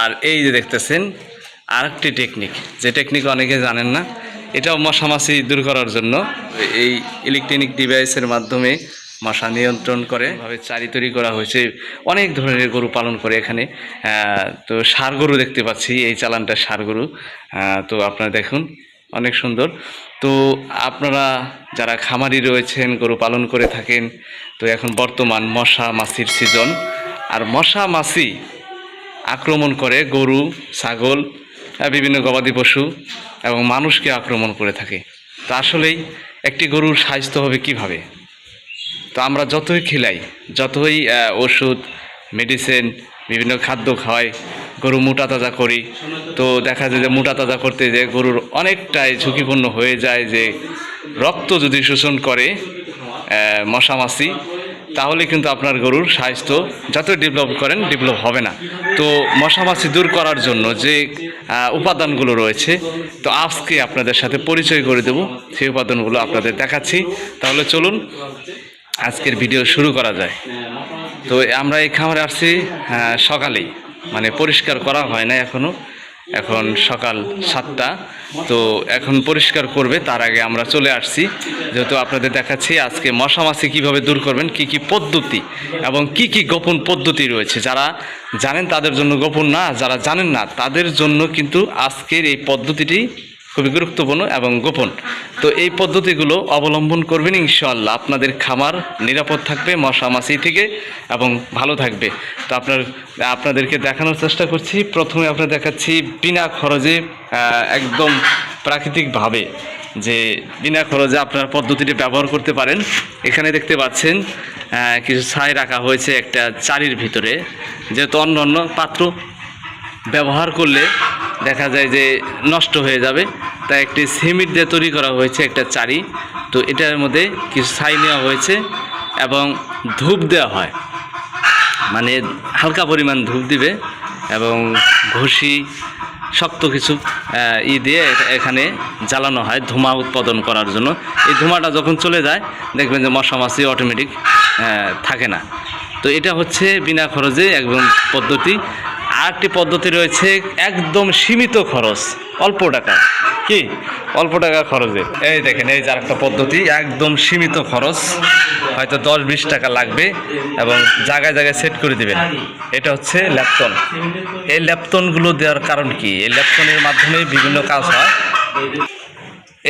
আর এই যে দেখতেছেন, আরেকটি টেকনিক যে টেকনিক অনেকে জানেন না, এটাও মশামাছি দূর করার জন্য। এই ইলেকট্রনিক ডিভাইসের মাধ্যমে মশা নিয়ন্ত্রণ করে ভাবে চারি তৈরি করা হয়েছে। অনেক ধরনের গরু পালন করে এখানে। তো সার গরু দেখতে পাচ্ছি, এই চালানটা সার গরু। তো আপনারা দেখুন, অনেক সুন্দর। তো আপনারা যারা খামারি রয়েছেন, গরু পালন করে থাকেন, তো এখন বর্তমান মশা মাছির সিজন আর মশা মাছি আক্রমণ করে গরু, ছাগল বিভিন্ন গবাদি পশু এবং মানুষকে আক্রমণ করে থাকে। তো আসলেই একটি গরুর স্বাস্থ্য হবে কীভাবে? তো আমরা যতই খিলাই, যতই ওষুধ মেডিসিন বিভিন্ন খাদ্য খাওয়াই, গরু মোটা তাজা করি, তো দেখা যায় যে মোটা তাজা করতে যে গরুর অনেকটাই ঝুঁকিপূর্ণ হয়ে যায় যে রক্ত যদি শোষণ করে মশামাছি তাহলে কিন্তু আপনার গরুর স্বাস্থ্য যত ডেভেলপ করেন ডেভেলপ হবে না। তো মশামাছি দূর করার জন্য যে উপাদানগুলো রয়েছে, তো আজকে আপনাদের সাথে পরিচয় করে দেব। সেই উপাদানগুলো আপনাদের দেখাচ্ছি। তাহলে চলুন, আজকের ভিডিও শুরু করা যায়। তো আমরা এই খামারে আসছি সকালেই। মানে পরিষ্কার করা হয় না এখনও। এখন সকাল সাতটা। তো এখন পরিষ্কার করবে, তার আগে আমরা চলে আসছি। যেহেতু আপনাদের দেখাচ্ছি আজকে মশা মাছি কীভাবে দূর করবেন, কি কি পদ্ধতি এবং কি কি গোপন পদ্ধতি রয়েছে। যারা জানেন তাদের জন্য গোপন না, যারা জানেন না, তাদের জন্য কিন্তু আজকের এই পদ্ধতিটি খুবই গুরুত্বপূর্ণ এবং গোপন। তো এই পদ্ধতিগুলো অবলম্বন করবেন ইনশাআল্লাহ। আপনাদের খামার নিরাপদ থাকবে, মশা মাছি থেকে, এবং ভালো থাকবে। তো আপনার, আপনাদেরকে দেখানোর চেষ্টা করছি। প্রথমে আপনার দেখাচ্ছি বিনা খরচে একদম প্রাকৃতিকভাবে যে বিনা খরচে আপনার পদ্ধতিটি ব্যবহার করতে পারেন। এখানে দেখতে পাচ্ছেন কিছু ছাই রাখা হয়েছে একটা চারির ভিতরে। যেহেতু অন্য অন্য পাত্র ব্যবহার করলে দেখা যায় যে নষ্ট হয়ে যাবে। তাই একটি সিমেন্ট দিয়ে তৈরি করা হয়েছে একটা চারি। তো এটার মধ্যে কিছু ছাই নেওয়া হয়েছে এবং ধূপ দেওয়া হয়। মানে হালকা পরিমাণ ধূপ দিবে এবং ঘষি, শক্ত কিছু ই দিয়ে এখানে জ্বালানো হয় ধোঁয়া উৎপাদন করার জন্য। এই ধোঁয়াটা যখন চলে যায়, দেখবেন যে মশা মাছি অটোমেটিক থাকে না। তো এটা হচ্ছে বিনা খরচে একদম পদ্ধতি। আর একটি পদ্ধতি রয়েছে, একদম সীমিত খরচ, অল্প টাকা। কি? অল্প টাকা খরচে। এই দেখেন, এই যে আরেকটা পদ্ধতি, একদম সীমিত খরচ, হয়তো দশ বিশ টাকা লাগবে এবং জায়গায় জায়গায় সেট করে দেবেন। এটা হচ্ছে ল্যাপটন এই ল্যাপটনগুলো দেওয়ার কারণ কি? এই ল্যাপটনের মাধ্যমে বিভিন্ন কাজ হয়।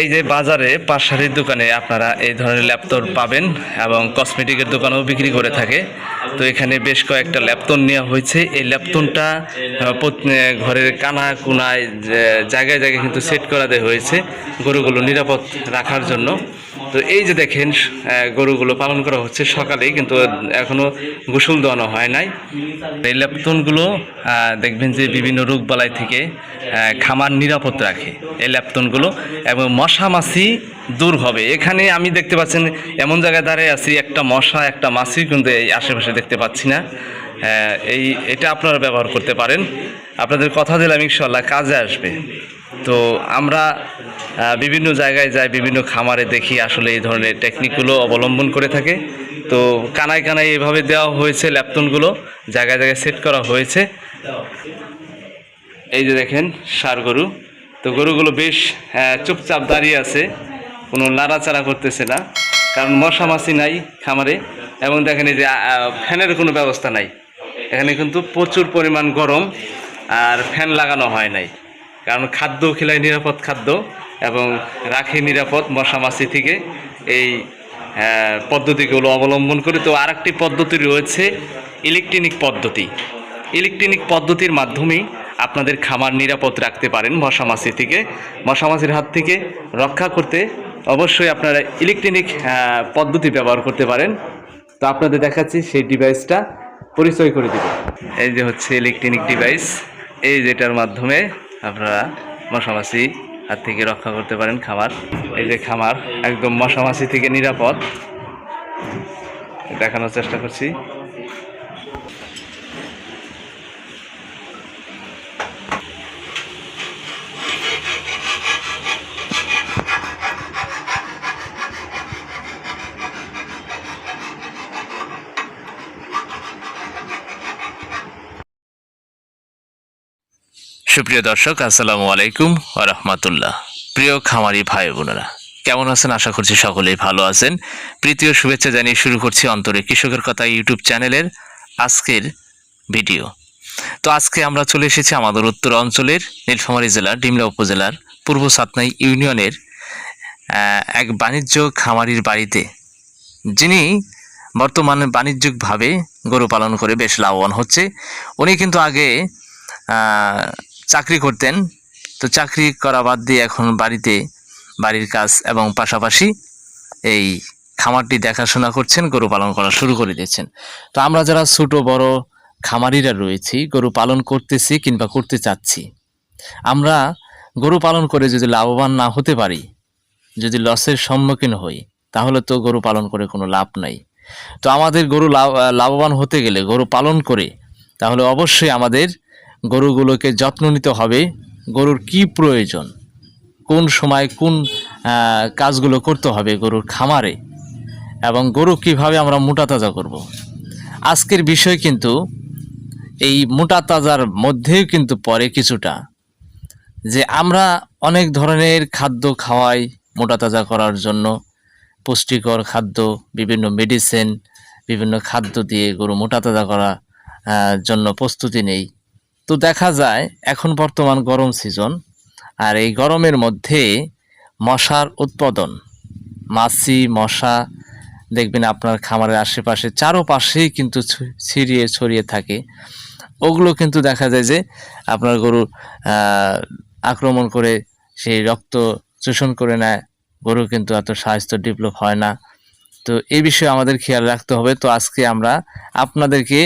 এই যে বাজারে পাশারির দোকানে আপনারা এই ধরনের ল্যাপটপ পাবেন এবং কসমেটিকের দোকানেও বিক্রি করে থাকে। তো এখানে বেশ কয়েকটা ল্যাপটন নেওয়া হয়েছে। এই ল্যাপটনটা ঘরের কানা কোনায় জায়গায় জায়গায় কিন্তু সেট করা দেওয়া হয়েছে গরুগুলো নিরাপদ রাখার জন্য। তো এই যে দেখেন গরুগুলো পালন করা হচ্ছে সকালেই কিন্তু এখনও গোসল দেওয়ানো হয় নাই। এই ল্যাপটনগুলো দেখবেন যে বিভিন্ন রোগবালাই থেকে খামার নিরাপদ রাখে এই ল্যাপটনগুলো, এবং মশা মাছি দূর হবে। এখানে আমি দেখতে পাচ্ছেন, এমন জায়গায় দাঁড়িয়ে আছি, একটা মশা, একটা মাছি, কিন্তু এই আশেপাশে দেখতে পাচ্ছি না। এই, এটা আপনারা ব্যবহার করতে পারেন। আপনাদের কথা দিলাম ইনশাল্লাহ কাজে আসবে। তো আমরা বিভিন্ন জায়গায় যাই, বিভিন্ন খামারে দেখি আসলে এই ধরনের টেকনিকগুলো অবলম্বন করে থাকে। তো কানায় কানায় এভাবে দেওয়া হয়েছে ল্যাপটনগুলো, জায়গায় জায়গায় সেট করা হয়েছে। এই যে দেখেন, সার গরু। তো গরুগুলো বেশ চুপচাপ দাঁড়িয়ে আছে। কোনো নাড়াচাড়া করতেছে না। কারণ মশা মাছি নাই খামারে। এবং দেখেন এই যে ফ্যানের কোনো ব্যবস্থা নাই। এখানে কিন্তু প্রচুর পরিমাণ গরম আর ফ্যান লাগানো হয় নাই। কারণ খাদ্য খেলায় নিরাপদ খাদ্য এবং রাখে নিরাপদ মশা মাছি থেকে এই পদ্ধতিগুলো অবলম্বন করে। তো আরেকটি পদ্ধতি রয়েছে ইলেকট্রনিক পদ্ধতি। ইলেকট্রনিক পদ্ধতির মাধ্যমেই আপনাদের খামার নিরাপদ রাখতে পারেন মশামাছি থেকে। মশামাছির হাত থেকে রক্ষা করতে অবশ্যই আপনারা ইলেকট্রনিক পদ্ধতি ব্যবহার করতে পারেন। তো আপনাদের দেখাচ্ছি সেই ডিভাইসটা পরিচয় করে দিব। এই যে হচ্ছে ইলেকট্রনিক ডিভাইস এই যেটার মাধ্যমে আপনারা মশামাছি হাত থেকে রক্ষা করতে পারেন খামার। এই যে খামার একদম মশামাছি থেকে নিরাপদ। দেখানোর চেষ্টা করছি। সুপ্রিয় দর্শক, আসসালামু আলাইকুম রহমতুল্লাহ। প্রিয় খামারি ভাই বোনেরা, কেমন আছেন? আশা করছি সকলেই ভালো আছেন। প্রীতীয় শুভেচ্ছা জানিয়ে শুরু করছি অন্তরে কৃষকের কথা ইউটিউব চ্যানেলের আজকের ভিডিও। তো আজকে আমরা চলে এসেছি আমাদের উত্তর অঞ্চলের নীলফামারী জেলার, ডিমলা উপজেলার পূর্ব সাতনাই ইউনিয়নের এক বাণিজ্য খামারির বাড়িতে। যিনি বর্তমানে বাণিজ্যিকভাবে গরু পালন করে বেশ লাভবান হচ্ছে। উনি কিন্তু আগে চাকরি করতেন। তো চাকরি করা বাদ দিয়ে এখন বাড়িতে বাড়ির কাজ এবং পাশাপাশি এই খামারটি দেখাশোনা করছেন, গরু পালন করা শুরু করে দিয়েছেন। তো আমরা যারা ছোট, বড় খামারিরা রয়েছি, গরু পালন করতেছি কিংবা করতে চাচ্ছি, আমরা গরু পালন করে যদি লাভবান না হতে পারি, যদি লসের সম্মুখীন হই, তাহলে তো গরু পালন করে কোনো লাভ নাই। তো আমাদের গরু লাভ- লাভবান হতে গেলে, গরু পালন করে, তাহলে অবশ্যই আমাদের গরুগুলোকে যত্ন নিতে হবে। গরুর কি প্রয়োজন? কোন সময় কোন কাজগুলো করতে হবে গরুর খামারে? এবং গরু কীভাবে আমরা মোটা তাজা করব? আজকের বিষয় কিন্তু এই মোটা তাজার মধ্যেও কিন্তু পড়ে কিছুটা। যে আমরা অনেক ধরনের খাদ্য খাওয়াই মোটা তাজা করার জন্য। পুষ্টিকর খাদ্য বিভিন্ন মেডিসিন বিভিন্ন খাদ্য দিয়ে গরু মোটা তাজা করা আহ, জন্য প্রস্তুতি নেই। তো দেখা যায়, এখন বর্তমান গরম সিজন আর এই গরমের মধ্যে মশার উৎপাদন। মাছি, মশা, দেখবেন আপনার খামারের আশেপাশে চারোপাশেই কিন্তু ছিড়িয়ে ছড়িয়ে থাকে। ওগুলো কিন্তু দেখা যায় যে আপনার গরু আক্রমণ করে সেই রক্ত শোষণ করে নেয়, গরু কিন্তু এত স্বাস্থ্য ডেভেলপ হয় না। তো এই বিষয়ে আমাদের খেয়াল রাখতে হবে। তো আজকে আমরা আপনাদেরকে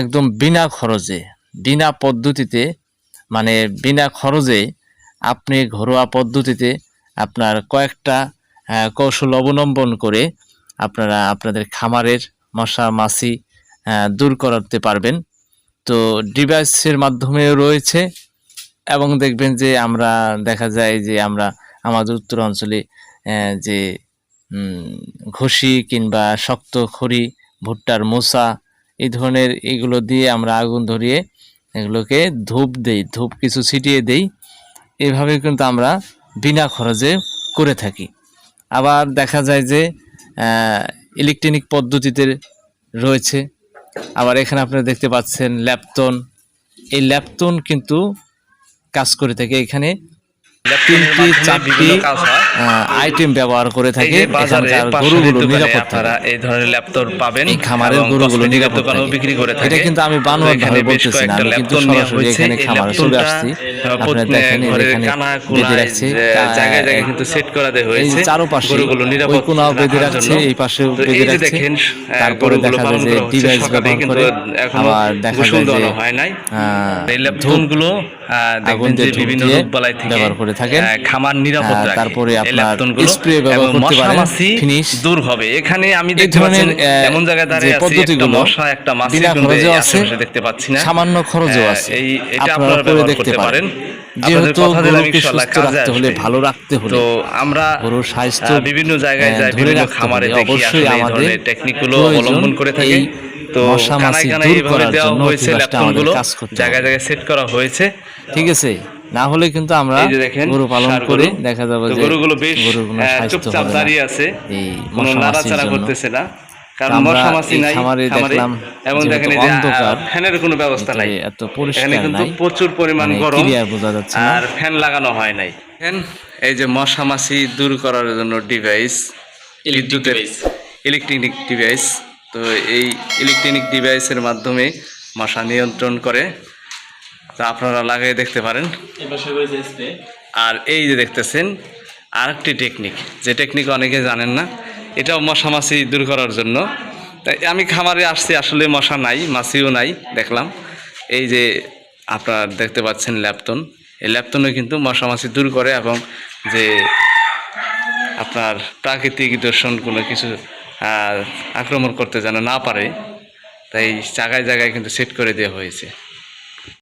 একদম বিনা খরচে বিনা পদ্ধতিতে মানে বিনা খরচে আপনি ঘরোয়া পদ্ধতিতে আপনার কয়েকটা কৌশল অবলম্বন করে আপনারা আপনাদের খামারের মশা মাছি দূর করাতে পারবেন। তো ডিভাইসের মাধ্যমেও রয়েছে এবং দেখবেন যে আমরা, দেখা যায় যে আমরা আমাদের উত্তর অঞ্চলে যে ঘষি কিংবা শক্ত খড়ি, ভুট্টার মোসা এই ধরনের এগুলো দিয়ে আমরা আগুন ধরিয়ে এগুলোকে ধূপ দেই, ধূপ কিছু ছিটিয়ে দেই। এভাবে কিন্তু আমরা বিনা খরচে করে থাকি। আবার দেখা যায় যে ইলেকট্রনিক পদ্ধতিতে রয়েছে। আবার এখানে আপনারা দেখতে পাচ্ছেন ল্যাপটন। এই ল্যাপটন কিন্তু কাজ করে থাকে। এখানে তিনটি চারটি আইটেম ব্যবহার করে থাকে। এখানকার গরুগুলো নিরাপদ থাকে। এই ধরনের ল্যাপটপ পাবেন এই খামারের গরুগুলো নিরাপদ থাকে। বিক্রি করে থাকে। এটা কিন্তু আমি বানোয়ার ভাবে বলতেছি না, আমি কিন্তু সরাসরি এখানে খামারে চলে আসছি। আপনারা দেখেন, এখানে বেঁধে রাখছে। জায়গায় জায়গায় কিন্তু সেট করা দেওয়া হয়েছে। চারপাশে গরুগুলো নিরাপদ ওই বেঁধে রাখছে এই পাশেও বেঁধে রাখছে। তারপরে দেখা যায় যে ডিভাইস ব্যবহার করে আবার দেখা যায় যে হয় নাই। এই ল্যাপটনগুলো দেখবেন যে বিভিন্ন দিয়ে রোগবালাই থেকে ব্যবহার করে থাকেন। খামার নিরাপদ রাখে। তারপরে আপনার spray ব্যবহার করতে পারেন, finish। দূর হবে। এখানে আমি দেখতে পাচ্ছি এমন জায়গায় দাঁড়িয়ে আছি একটা মশা একটা মাছি বিনা খরচেও আছে, দেখতে পাচ্ছি না। সামান্য খরচও আছে। এই এটা আপনারা করে দেখতে পারেন। যেহেতু গরুকে সুস্থ রাখতে হলে ভালো রাখতে হলে তো আমরা গরুর স্বাস্থ্য বিভিন্ন জায়গায় যাই বিভিন্ন খামারে দেখি অবশ্যই আসলে এই আমাদের ধরনের টেকনিকগুলো অবলম্বন করে থাকে। তো মশা মাছি দূর করার জন্য হয়েছে জায়গায় জায়গায় সেট করা হয়েছে। ঠিক আছে? না হলে কিন্তু আমরা গরু পালন করে দেখা যাবে যে গরুগুলো বেশ চুপচাপ দাঁড়িয়ে আছে। এই কোনো নাড়াচাড়া করতেছে না। কারণ আমরা মশা নাই খামারে খামারে। দেখলাম এবং দেখেন এই অন্ধকার, ফ্যানের কোনো ব্যবস্থা নাই। এত পরিষ্কার কিন্তু প্রচুর পরিমাণ মানে গরম বোঝা যাচ্ছে আর ফ্যান লাগানো হয় নাই। ফ্যান এই যে মশামাছি দূর করার জন্য ডিভাইস বিদ্যুতের ইলেকট্রনিক ডিভাইস তো এই ইলেকট্রনিক ডিভাইসের মাধ্যমে মশা নিয়ন্ত্রণ করে। তা আপনারা লাগিয়ে দেখতে পারেন। আর এই যে দেখতেছেন আরেকটি টেকনিক যে টেকনিক অনেকে জানেন না এটাও মশা মাছি দূর করার জন্য। তাই আমি খামারে আসছি আসলে মশা নাই মাছিও নাই দেখলাম। এই যে আপনারা দেখতে পাচ্ছেন ল্যাপটন। এই ল্যাপটনও কিন্তু মশা মাছি দূর করে এবং যে আপনার প্রাকৃতিক দর্শন কোনো কিছু আক্রমণ করতে যেন না পারে তাই জায়গায় জায়গায় কিন্তু সেট করে দেওয়া হয়েছে।